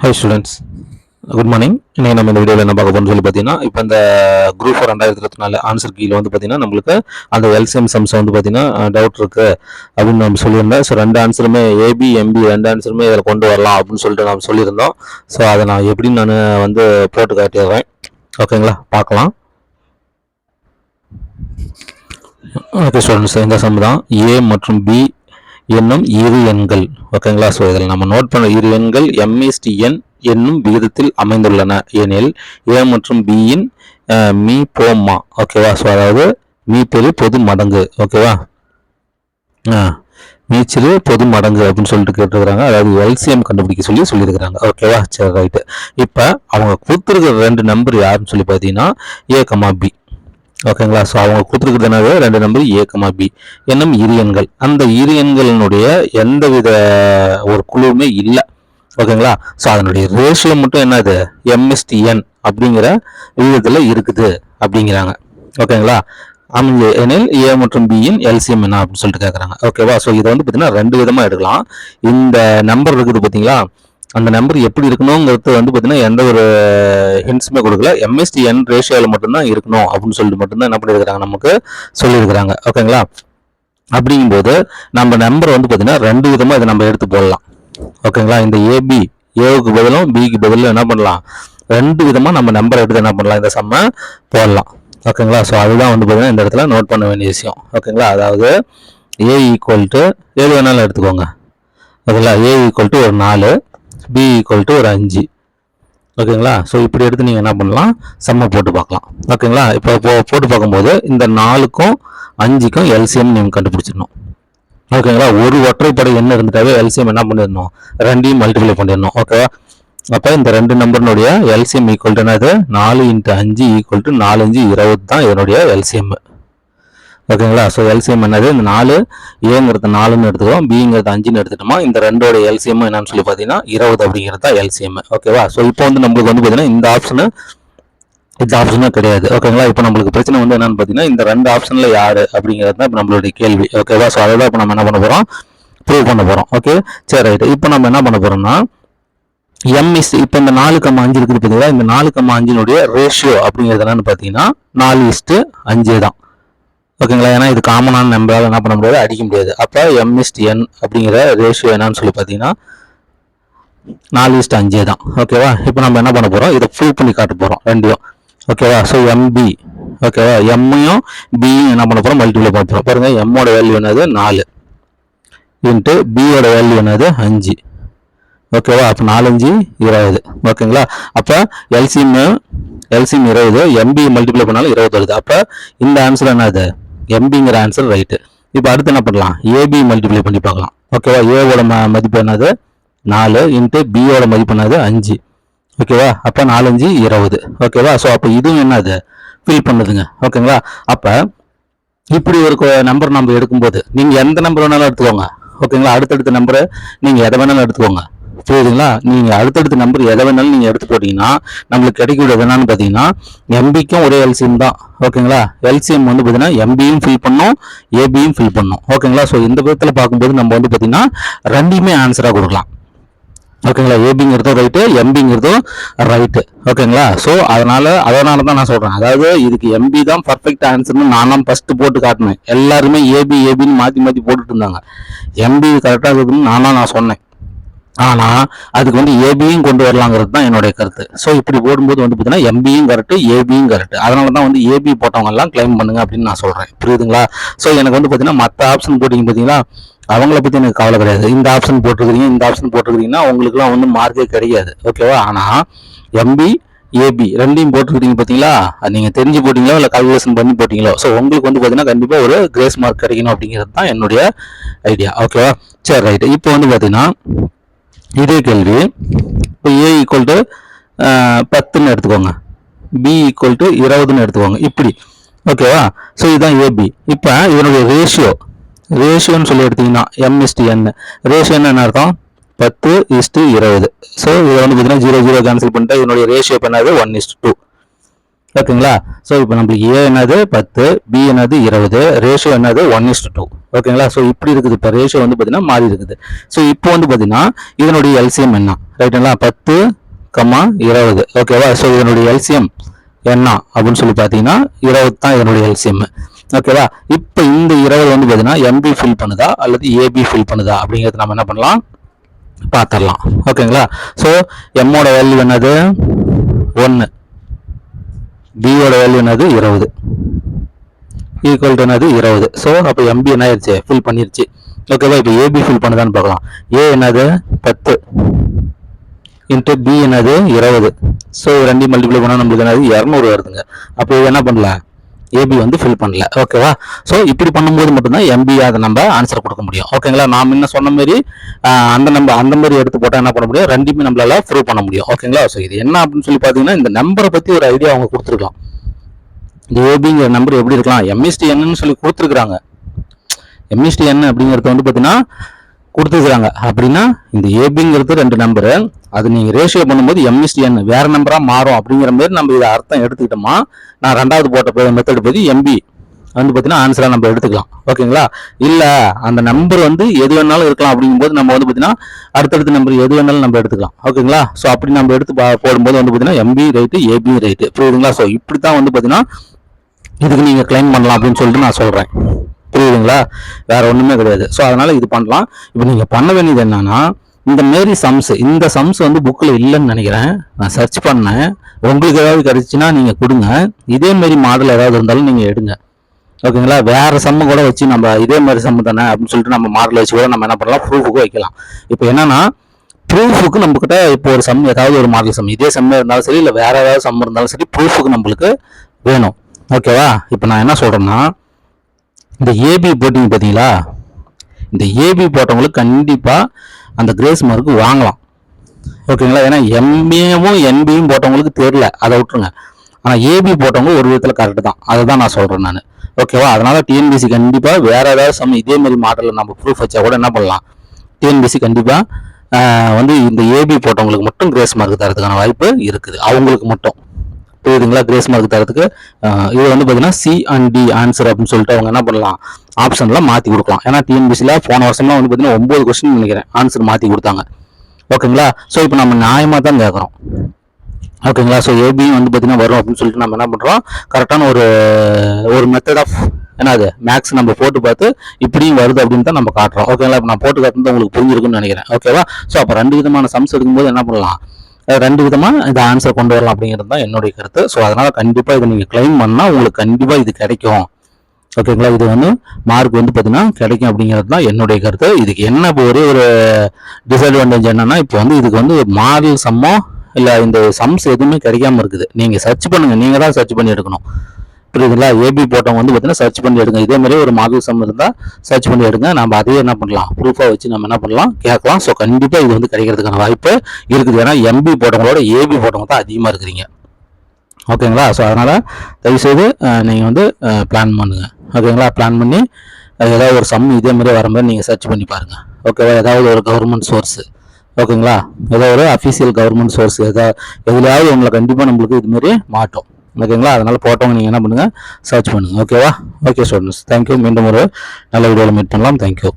High students good morning இன்னைக்கு நம்ம இந்த வீடியோவில் என்ன பார்க்க சொல்லி பார்த்தீங்கன்னா இப்போ இந்த குரூப் ஃபோர் ரெண்டாயிரத்தி இருபத்தி நாலு ஆன்சர் கீழே வந்து பார்த்தீங்கன்னா நம்மளுக்கு அந்த எல்சிஎம் சம்ஸ் வந்து பார்த்தீங்கன்னா டவுட் இருக்குது அப்படின்னு நம்ம சொல்லியிருந்தோம். ஸோ ரெண்டு ஆன்சருமே ஏபி எம்பி ரெண்டு ஆன்சருமே இதில் கொண்டு வரலாம் அப்படின்னு சொல்லிட்டு நம்ம சொல்லியிருந்தோம். ஸோ அதை நான் எப்படி நான் வந்து போட்டு காட்டிடுறேன். ஓகேங்களா பார்க்கலாம். ஓகே ஸ்டூடெண்ட்ஸ் இந்த சம் தான் ஏ மற்றும் பி என்னும் இரு எண்கள். ஓகேங்களா ஸோ இதில் நம்ம நோட் பண்ண இரு எண்கள் எம்இஸ்டி எண் என்னும் விகிதத்தில் அமைந்துள்ளன. எனில் ஏ மற்றும் பியின் மீ போம்மா ஓகேவா ஸோ அதாவது மீ பெரு பொது மடங்கு. ஓகேவா ஆ மீச்சிறு பொது மடங்கு அப்படின்னு சொல்லிட்டு கேட்டிருக்கிறாங்க. அதாவது எல்சிஎம் கண்டுபிடிக்க சொல்லி சொல்லியிருக்கிறாங்க. ஓகேவா சரி ரைட்டு இப்போ அவங்க கொடுத்துருக்கிற ரெண்டு நம்பர் யாருன்னு சொல்லி பார்த்தீங்கன்னா ஏ கமா பி ஓகேங்களா? ஸோ அவங்க கொடுத்துருக்கிறது என்னது? ரெண்டு நம்பர் ஏக்கமா பி என்னும் இரு எண்கள் அந்த இரு எண்களினுடைய எந்தவித ஒரு குழுவுமே இல்லை. ஓகேங்களா? ஸோ அதனுடைய ரேஷியோ மட்டும் என்னது? எம்எஸ்டிஎன் அப்படிங்கிற விகிதத்தில் இருக்குது அப்படிங்கிறாங்க. ஓகேங்களா? அமைஞ்சு எனில் ஏ மற்றும் பியின் எல்சிஎம் என்ன அப்படின்னு சொல்லிட்டு கேட்குறாங்க ஓகேவா ஸோ இதை வந்து பார்த்தீங்கன்னா ரெண்டு விதமாக எடுக்கலாம். இந்த நம்பர் இருக்குது பார்த்தீங்களா அந்த நம்பர் எப்படி இருக்கணுங்கிறது வந்து பார்த்தீங்கன்னா எந்த ஒரு ஹிண்ட்ஸுமே கொடுக்கல. எம்எஸ்டிஎன் ரேஷியோவில் மட்டும்தான் இருக்கணும் அப்படின்னு சொல்லிட்டு மட்டும்தான் என்ன பண்ணியிருக்கிறாங்க நமக்கு சொல்லியிருக்கிறாங்க ஓகேங்களா அப்படிங்கும்போது நம்ம நம்பர் வந்து பார்த்தீங்கன்னா ரெண்டு விதமாக இதை நம்ம எடுத்து போடலாம். ஓகேங்களா இந்த ஏபி ஏவுக்கு பதிலும் பிக்கு பதிலும் என்ன பண்ணலாம்? ரெண்டு விதமாக நம்ம நம்பரை எடுத்து என்ன பண்ணலாம்? இந்த செம்ம போடலாம். ஓகேங்களா ஸோ அதுதான் வந்து பார்த்தீங்கன்னா இந்த இடத்துல நோட் பண்ண வேண்டிய விஷயம். ஓகேங்களா அதாவது ஏ ஈக்குவல் டு ஏழு வேணாலும் எடுத்துக்கோங்க. ஓகேங்களா ஏ ஈக்குவல் டு ஒரு நாலு. பி ஈக்குவல் டு ஒரு அஞ்சு. ஓகேங்களா? ஸோ இப்படி எடுத்து நீங்கள் என்ன பண்ணலாம்? செம்ம போட்டு பார்க்கலாம். ஓகேங்களா? இப்போ போ போட்டு பார்க்கும்போது இந்த நாலுக்கும் அஞ்சுக்கும் எல்சிஎம் நீங்கள் கண்டுபிடிச்சிடணும். ஓகேங்களா? ஒரு ஒற்றைப்படை எண் இருந்துட்டாவே எல்சிஎம் என்ன பண்ணிடணும்? ரெண்டையும் மல்டிப்ளை பண்ணிடணும். ஓகேவா அப்போ இந்த ரெண்டு நம்பர்னுடைய எல்சிஎம் ஈக்குவல் டு என்னது? நாலு இன்ட்டு அஞ்சு ஈக்குவல் டு நாலு அஞ்சு இருபது தான் இதனுடைய எல்சிஎம் ஓகேங்களா? ஸோ எல்சிஎம் என்னது? இந்த நாலு ஏங்கிறது நாலுன்னு எடுத்துக்கிறோம் பிங்கிறது அஞ்சுன்னு எடுத்துட்டோமா இந்த ரெண்டோட எல்சிஎம் என்னன்னு சொல்லி பார்த்தீங்கன்னா இருபது அப்படிங்கிறது தான் எல்சிஎம் ஓகேவா? ஸோ இப்போ வந்து நம்மளுக்கு வந்து பார்த்தீங்கன்னா இந்த ஆப்ஷனு இந்த ஆப்ஷனும் கிடையாது. ஓகேங்களா? இப்போ நம்மளுக்கு பிரச்சனை வந்து என்னன்னு பார்த்தீங்கன்னா இந்த ரெண்டு ஆப்ஷனில் யார் அப்படிங்கிறது தான் இப்போ நம்மளுடைய கேள்வி. ஓகேவா? ஸோ அதை தான் இப்போ நம்ம என்ன பண்ண போகிறோம் ப்ரூவ் பண்ண போகிறோம் ஓகே சரி ரைட்டு இப்போ நம்ம என்ன பண்ண போகிறோம்னா எம்இஸ் இப்போ இந்த நாலு கம்மா அஞ்சு இருக்குது பார்த்தீங்களா? இந்த நாலு கம்மா அஞ்சினுடைய ரேஷியோ அப்படிங்கிறது என்னன்னு பார்த்தீங்கன்னா நாலு இஸ்ட்டு அஞ்சு தான். ஓகேங்களா? ஏன்னா இது காமனான நம்பரால் என்ன பண்ண முடியாது அடிக்க முடியாது. அப்போ எம்இஸ்ட் என் அப்படிங்கிற ரேஷியோ என்னன்னு சொல்லி பார்த்தீங்கன்னா நாலு இஸ்ட் அஞ்சே தான். ஓகேவா? இப்போ நம்ம என்ன பண்ண போகிறோம் இதை ப்ரூவ் பண்ணி காட்ட போகிறோம் ரெண்டையும். ஓகேவா? ஸோ எம்பி ஓகேவா? எம்மையும் பியும் என்ன பண்ண போகிறோம் மல்டிப்ளை பண்ண போகிறோம் பாருங்கள் எம்மோட வேல்யூ என்னது? நாலு. இன்ட்டு பியோட வேல்யூ என்னது? அஞ்சு. ஓகேவா? அப்போ நாலஞ்சு இருபது. ஓகேங்களா? அப்போ எல்சிஎம் எல்சிஎம் இருபது. எம்பி மல்டிப்ளை பண்ணாலும் இருபது வருது அப்போ இந்த ஆன்சர் என்னது? எம்பிங்கிற ஆன்சர் ரைட்டு இப்போ அடுத்து என்ன பண்ணலாம்? ஏபி மல்டிப்ளை பண்ணி பார்க்கலாம். ஓகேவா ஏவோட ம மதிப்பு என்னது? நாலு இன்ட்டு பியோட மதிப்பு என்னது? அஞ்சு. ஓகேவா அப்போ நாலஞ்சு இருபது. ஓகேவா ஸோ அப்போ இதுவும் என்னது? ஃபில் பண்ணுதுங்க. ஓகேங்களா அப்போ இப்படி ஒரு நம்பர் நம்ம எடுக்கும்போது நீங்கள் எந்த நம்பர் வேணாலும் எடுத்துக்கோங்க. ஓகேங்களா அடுத்தடுத்த நம்பரை நீங்கள் எதை வேணாலும் எடுத்துக்கோங்க. புரியுதுங்களா? நீங்கள் அடுத்தடுத்த நம்பர் எதை வேணாலும் நீங்கள் எடுத்து போட்டிங்கன்னா நம்மளுக்கு கிடைக்கக்கூடிய என்னன்னு பார்த்தீங்கன்னா எம்பிக்கும் ஒரே எல்சிஎம் தான். ஓகேங்களா? எல்சிஎம் வந்து பார்த்தீங்கன்னா எம்பியும் ஃபில் பண்ணும் ஏபியும் ஃபில் பண்ணும். ஓகேங்களா? ஸோ இந்த விதத்தில் பார்க்கும்போது நம்ம வந்து பார்த்தீங்கன்னா ரெண்டையுமே ஆன்சராக கொடுக்கலாம். ஓகேங்களா? ஏபிங்கிறதும் ரைட்டு எம்பிங்கிறதும் ரைட்டு ஓகேங்களா? ஸோ அதனால் அதனால தான் நான் சொல்கிறேன் அதாவது இதுக்கு எம்பி தான் பர்ஃபெக்ட் ஆன்சர்னு நானும் ஃபஸ்ட்டு போட்டு காட்டினேன். எல்லாருமே ஏபி ஏபின்னு மாற்றி மாற்றி போட்டுட்டு இருந்தாங்க. எம்பி கரெக்டாக இருக்குதுன்னு நானும் நான் சொன்னேன். ஆனால் அதுக்கு வந்து ஏபியும் கொண்டு வரலாங்கிறது தான் என்னுடைய கருத்து. ஸோ இப்படி போடும்போது வந்து பார்த்தீங்கன்னா எம்பியும் கரெக்டு ஏபியும் கரெக்ட் அதனால தான் வந்து ஏபி போட்டவங்கெல்லாம் கிளைம் பண்ணுங்க அப்படின்னு நான் சொல்கிறேன் புரியுதுங்களா? ஸோ எனக்கு வந்து பார்த்தீங்கன்னா மற்ற ஆப்ஷன் போட்டிங்க பார்த்தீங்கன்னா அவங்கள பற்றி எனக்கு கவலை கிடையாது. இந்த ஆப்ஷன் போட்டிருக்கிறீங்க இந்த ஆப்ஷன் போட்டிருக்கிறீங்கன்னா உங்களுக்குலாம் வந்து மார்க்கே கிடையாது. ஓகேவா ஆனால் எம்பி ஏபி ரெண்டையும் போட்டிருக்கீங்க பார்த்தீங்களா அது நீங்கள் தெரிஞ்சு போட்டிங்களோ இல்லை கால்குலேஷன் பண்ணி போட்டிங்களோ? ஸோ உங்களுக்கு வந்து பார்த்தீங்கன்னா கண்டிப்பாக ஒரு கிரேஸ் மார்க் கிடைக்கணும் அப்படிங்கிறது தான் என்னுடைய ஐடியா ஓகேவா சரி ரைட்டு இப்போ வந்து பார்த்தீங்கன்னா இதே கேள்வி. இப்போ ஏ ஈக்குவல் டு பத்துன்னு எடுத்துக்கோங்க. பி ஈக்குவல் டு இருபதுன்னு எடுத்துக்கோங்க. இப்படி. ஓகேவா ஸோ இதுதான் ஏபி இப்போ இதனுடைய ரேஷியோ ரேஷியோன்னு சொல்லி எடுத்தீங்கன்னா எம்எஸ்டி என்ன ரேஷியோ என்ன அர்த்தம்? பத்து இஸ்டு இருபது. ஸோ இதை வந்து பார்த்தீங்கன்னா ஜீரோ ஜீரோ கேன்சல் பண்ணிட்டு இதனுடைய ரேஷியோ பண்ணாது ஒன் இஸ்டு டூ ஓகேங்களா ஸோ இப்போ நம்மளுக்கு ஏ என்னது? பத்து பி என்னது? இருபது. ரேஷியோ என்னது? ஒன் இஸ்டு டூ ஓகேங்களா ஸோ இப்படி இருக்குது. இப்போ ரேஷியோ வந்து பார்த்தீங்கன்னா மாறி இருக்குது. ஸோ இப்போ வந்து பார்த்தீங்கன்னா இதனுடைய எல்சிஎம் என்ன? ரைட்டுங்களா பத்து கம்மா இருபது. ஓகேவா ஸோ இதனுடைய எல்சிஎம் என்ன? அப்படின்னு சொல்லி பார்த்தீங்கன்னா இருபது தான் இதனுடைய எல்சிஎம் ஓகேவா இப்போ இந்த இருபது வந்து பார்த்தீங்கன்னா எம்பி ஃபில் பண்ணுதா? அல்லது ஏபி ஃபில் பண்ணுதா? அப்படிங்கிறது நம்ம என்ன பண்ணலாம்? பார்த்துடலாம் ஓகேங்களா ஸோ எம்மோட வேல்யூ என்னது? ஒன்று பியோட வேல்யூ என்னது? இருபது. ஈக்குவல் டு என்னது? இருபது. ஸோ அப்போ எம்பி என்ன ஆயிடுச்சு ஃபில் பண்ணிருச்சு. ஓகேவா இப்போ ஏபி ஃபில் பண்ணுதான்னு பார்க்கலாம். ஏ என்னது? பத்து. இன்ட்டு பி என்னது? இருபது. ஸோ ரெண்டையும் மல்டிப்ளை பண்ணால் நம்மளுக்கு என்னது? இரநூறு வருதுங்க. அப்போ இது என்ன பண்ணல? ஏபி வந்து ஃபில் பண்ணல. ஓகேவா ஸோ இப்படி பண்ணும்போது மட்டும்தான் எம்பி அதை நம்ம ஆன்சர் கொடுக்க முடியும். ஓகேங்களா நான் முன்ன சொன்ன மாதிரி அந்த நம்பர் அந்த மாதிரி எடுத்து போட்டால் என்ன பண்ண முடியும்? ரெண்டுமே நம்மளால ப்ரூவ் பண்ண முடியும். ஓகேங்களா ஸோ இது என்ன அப்படின்னு சொல்லி பார்த்தீங்கன்னா இந்த நம்பரை பற்றி ஒரு ஐடியா அவங்க கொடுத்துருக்கலாம். இந்த ஏபிங்கிற நம்பர் எப்படி இருக்கலாம்? எம்எஸ்டி என்னன்னு சொல்லி கொடுத்துருக்குறாங்க. எம்எஸ்டி என்ன அப்படிங்கிறது வந்து பார்த்தீங்கன்னா கொடுத்துருக்குறாங்க. அப்படின்னா இந்த ஏபிங்கிறது ரெண்டு நம்பரு அது நீங்கள் ரேஷியோ பண்ணும்போது எம்எஸ்டி என்ன வேறு நம்பராக மாறும் அப்படிங்கிற மாதிரி நம்ம இதை அர்த்தம் எடுத்துக்கிட்டோமா நான் ரெண்டாவது போட்ட மெத்தட் பற்றி எம்பி வந்து பார்த்தீங்கன்னா ஆன்சராக நம்ம எடுத்துக்கலாம். ஓகேங்களா? இல்லை அந்த நம்பர் வந்து எது வேணாலும் இருக்கலாம் அப்படிங்கும்போது நம்ம வந்து பார்த்தீங்கன்னா அடுத்தடுத்த நம்பர் எது வேணாலும் நம்ம எடுத்துக்கலாம். ஓகேங்களா? ஸோ அப்படி நம்ம எடுத்து பா- போடும்போது வந்து பார்த்தீங்கன்னா எம்பி ரைட்டு ஏபி ரைட்டு புரியுதுங்களா? ஸோ இப்படி தான் வந்து பார்த்தீங்கன்னா இதுக்கு நீங்கள் கிளைம் பண்ணலாம் அப்படின்னு சொல்லிட்டு நான் சொல்கிறேன் புரியுதுங்களா? வேறு ஒன்றுமே கிடையாது. ஸோ அதனால் இது பண்ணலாம். இப்போ நீங்கள் பண்ண வேண்டியது என்னன்னா இந்த மாரி சம்ஸ் இந்த சம்ஸ் வந்து புக்கில் இல்லைன்னு நினைக்கிறேன். நான் சர்ச் பண்ணேன். உங்களுக்கு ஏதாவது கிடச்சின்னா நீங்கள் கொடுங்க. இதே மாரி மாடல் ஏதாவது இருந்தாலும் நீங்கள் எடுங்க. ஓகேங்களா? வேறு சம்மு கூட வச்சு நம்ம இதே மாதிரி சம்மு தானே அப்படின்னு சொல்லிட்டு நம்ம மாடல் வச்சு கூட நம்ம என்ன பண்ணலாம்? ப்ரூஃபுக்கு வைக்கலாம். இப்போ என்னன்னா ப்ரூஃபுக்கு நம்மக்கிட்ட இப்போ ஒரு சம் ஏதாவது ஒரு மாடல் சம் இதே சம்மு இருந்தாலும் சரி இல்லை வேறு ஏதாவது சம் இருந்தாலும் சரி ப்ரூஃபுக்கு நம்மளுக்கு வேணும். ஓகேவா? இப்போ நான் என்ன சொல்கிறேன்னா இந்த ஏபி போட்டிங்க பார்த்தீங்களா இந்த ஏபி போட்டவங்களுக்கு கண்டிப்பாக அந்த கிரேஸ் மார்க் வாங்கலாம். ஓகேங்களா? ஏன்னா எம்பியும் என்பியும் போட்டவங்களுக்கு தெரியல. அதை விட்டுருங்க. ஆனால் ஏபி போட்டவங்க ஒரு விதத்தில் கரெக்டு தான். அதை தான் நான் சொல்கிறேன் நான். ஓகேவா? அதனால் டிஎன்பிசி கண்டிப்பாக வேறு ஏதாவது சம் இதே மாதிரி மாடலில் நம்ம ப்ரூஃப் வச்சா கூட என்ன பண்ணலாம்? டிஎன்பிசி கண்டிப்பாக வந்து இந்த ஏபி போட்டவங்களுக்கு மட்டும் கிரேஸ் மார்க் தரதுக்கான வாய்ப்பு இருக்குது. அவங்களுக்கு மட்டும். புரியுதுங்களா? கிரேஸ் மார்க் தரத்துக்கு இது வந்து பார்த்தீங்கன்னா சி அண்ட் டி ஆன்சர் அப்படின்னு சொல்லிட்டு அவங்க என்ன பண்ணலாம்? ஆப்ஷன்லாம் மாற்றி கொடுக்கலாம். ஏன்னா டிஎன்பிசியில் போன வருஷம்லாம் வந்து பார்த்தீங்கன்னா ஒம்பது கொஸ்டின் நினைக்கிறேன். ஆன்சர் மாற்றி கொடுத்தாங்க. ஓகேங்களா? ஸோ இப்போ நம்ம நியாயமாக தான் கேட்குறோம் ஓகேங்களா? ஸோ ஏபியும் வந்து பார்த்தீங்கன்னா வரும் அப்படின்னு சொல்லிட்டு நம்ம என்ன பண்ணுறோம் கரெக்டான ஒரு ஒரு மெத்தட் ஆஃப் என்னது? மேக்ஸ் நம்ம போட்டு பார்த்து இப்படியும் வருது அப்படின்னு தான் நம்ம காட்டுறோம். ஓகேங்களா? இப்போ நான் போட்டு காட்டுறது உங்களுக்கு புரிஞ்சிருக்குன்னு நினைக்கிறேன். ஓகேவா? ஸோ அப்போ ரெண்டு விதமான சம்ஸ் எடுக்கும்போது என்ன பண்ணலாம்? ரெண்டு விதமாக இந்த ஆன்சர் கொண்டு வரலாம் அப்படிங்கிறது தான் என்னுடைய கருத்து. ஸோ அதனால் கண்டிப்பாக இதை நீங்கள் கிளைம் பண்ணால் உங்களுக்கு கண்டிப்பாக இது கிடைக்கும். ஓகேங்களா இது வந்து மார்க் வந்து பார்த்தீங்கன்னா கிடைக்கும் அப்படிங்கிறது தான் என்னுடைய கருத்து. இதுக்கு என்ன இப்போ ஒரே ஒரு டிஸ்அட்வான்டேஜ் என்னன்னா இப்போ வந்து இதுக்கு வந்து மாடல் சம்மோ இல்லை இந்த சம்ஸ் எதுவுமே கிடைக்காம இருக்குது. நீங்கள் சர்ச் பண்ணுங்கள் நீங்கள் தான் சர்ச் பண்ணி எடுக்கணும். புரியுதுங்களா? ஏபி போட்டவங்க வந்து பார்த்தீங்கன்னா சர்ச் பண்ணி எடுங்க. இதே மாதிரி ஒரு மாடல் சம் இருந்தால் சர்ச் பண்ணி எடுங்க. நம்ம அதையே என்ன பண்ணலாம்? ப்ரூஃபாக வச்சு நம்ம என்ன பண்ணலாம்? கேட்கலாம். ஸோ கண்டிப்பாக இது வந்து கிடைக்கிறதுக்கான வாய்ப்பு இருக்குது. ஏன்னா எம்பி போட்டவங்களோட ஏபி போட்டவங்க தான் அதிகமாக இருக்கிறீங்க. ஓகேங்களா? ஸோ அதனால் தயவுசெய்து நீங்கள் வந்து பிளான் பண்ணுங்கள் ஓகேங்களா? பிளான் பண்ணி ஏதாவது ஒரு சம் இதே மாதிரி வர மாதிரி நீங்கள் சர்ச் பண்ணி பாருங்கள் ஓகேவா? ஏதாவது ஒரு கவர்மெண்ட் சோர்ஸு ஓகேங்களா? ஏதோ ஒரு அஃபீஷியல் கவர்மெண்ட் சோர்ஸ் எதாவது எதுலையாவது உங்களை கண்டிப்பாக நம்மளுக்கு இது மாட்டோம் ஓகேங்களா? அதனால் போட்டவங்க நீங்கள் என்ன பண்ணுங்கள் சர்ச் பண்ணுங்கள் ஓகேவா? ஓகே ஸ்டூடெண்ட்ஸ் தேங்க்யூ மீண்டும் ஒரு நல்ல வீடியோவில் மீட் பண்ணலாம். தேங்க்யூ